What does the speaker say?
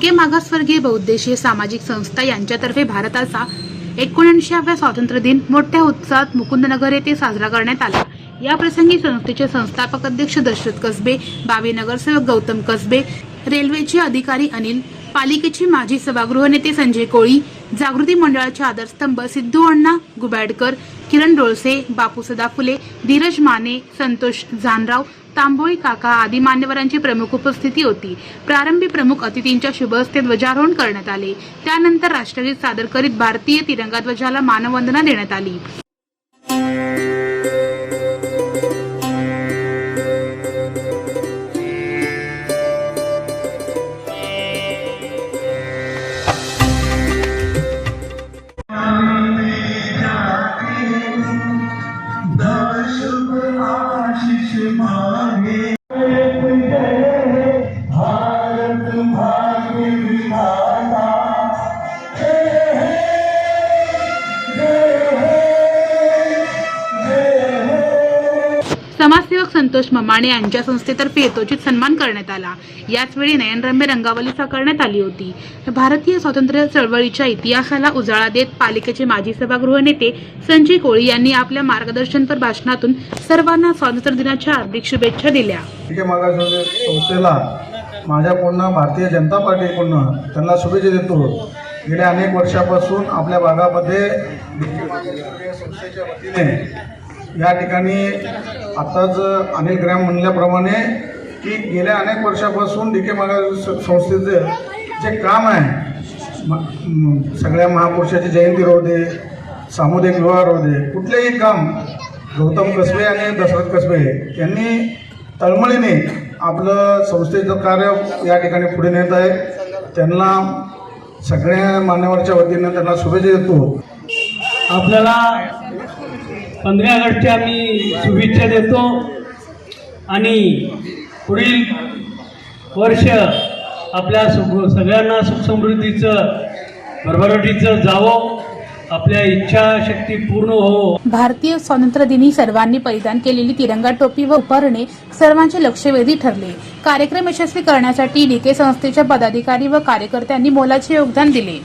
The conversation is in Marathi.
के मागासवर्गीय बहुद्देशीय सामाजिक संस्था यांच्यातर्फे भारताचा एकोणऐंशीव्या स्वातंत्र्य दिन मोठ्या उत्साहात मुकुंदनगर येथे साजरा करण्यात आला. या प्रसंगी संस्थेचे संस्थापक अध्यक्ष दशरथ कसबे बावी नगरसेवक गौतम कसबे रेल्वेचे अधिकारी अनिल पालिकेचे माजी सभागृह नेते संजय कोळी जागृती मंडळाचे आधारस्तंभ सिद्धू अण्णा गुबॅडकर किरण डोळसे बापू सदा फुले धीरज माने संतोष जानराव तांबोळी काका आदी मान्यवरांची प्रमुख उपस्थिती होती. प्रारंभी प्रमुख अतिथींच्या शुभहस्ते ध्वजारोहण करण्यात आले. त्यानंतर राष्ट्रगीत सादर करीत भारतीय तिरंगा ध्वजाला मानवंदना देण्यात आली. शुभ समाजसेवक संतोष ममाणे यांच्या संस्थेतर्फे येतोचित सन्मान करण्यात आला. याचवेळी नयनरम्य रंगावली साकारण्यात आली होती. भारतीय स्वातंत्र्य चळवळीच्या इतिहासाला उजाळा देत पालिकेचे माजी सभागृह नेते संजय कोळी यांनी आपल्या मार्गदर्शनपर भाषणातून सर्वांना स्वातंत्र्य दिनाच्या हार्दिक शुभेच्छा दिल्या. संस्थेला माझ्या भारतीय जनता पार्टीकडनं त्यांना शुभेच्छा देतो. गेल्या अनेक वर्षापासून आपल्या भागामध्ये संस्थेच्या वतीने या ठिकाणी आत्ताच अनिल ग्रॅम म्हणल्याप्रमाणे की गेल्या अनेक वर्षापासून डी के मागास संस्थेचं जे काम आहे सगळ्या महापुरुषाची जयंती राहू दे सामुदायिक विवाह राहू दे कुठलेही काम गौतम कसबे आणि दशरथ कसबे यांनी तळमळीने आपलं संस्थेचं कार्य या ठिकाणी पुढे नेत आहे. त्यांना सगळ्या मान्यवरच्या वतीनं त्यांना शुभेच्छा देतो. आपल्याला पंधरा ऑगस्टच्या आम्ही शुभेच्छा देतो. आणि पुढील वर्ष आपल्या सु सगळ्यांना सुखसमृद्धीचं भरभराटीचं जावं. आपल्या इच्छाशक्ती पूर्ण हो. भारतीय स्वातंत्र्य दिनी सर्वांनी परिधान केलेली तिरंगा टोपी व उपरणे सर्वांचे लक्षवेधी ठरले. कार्यक्रम यशस्वी करण्यासाठी डीके संस्थेच्या पदाधिकारी व कार्यकर्त्यांनी मोलाचे योगदान दिले.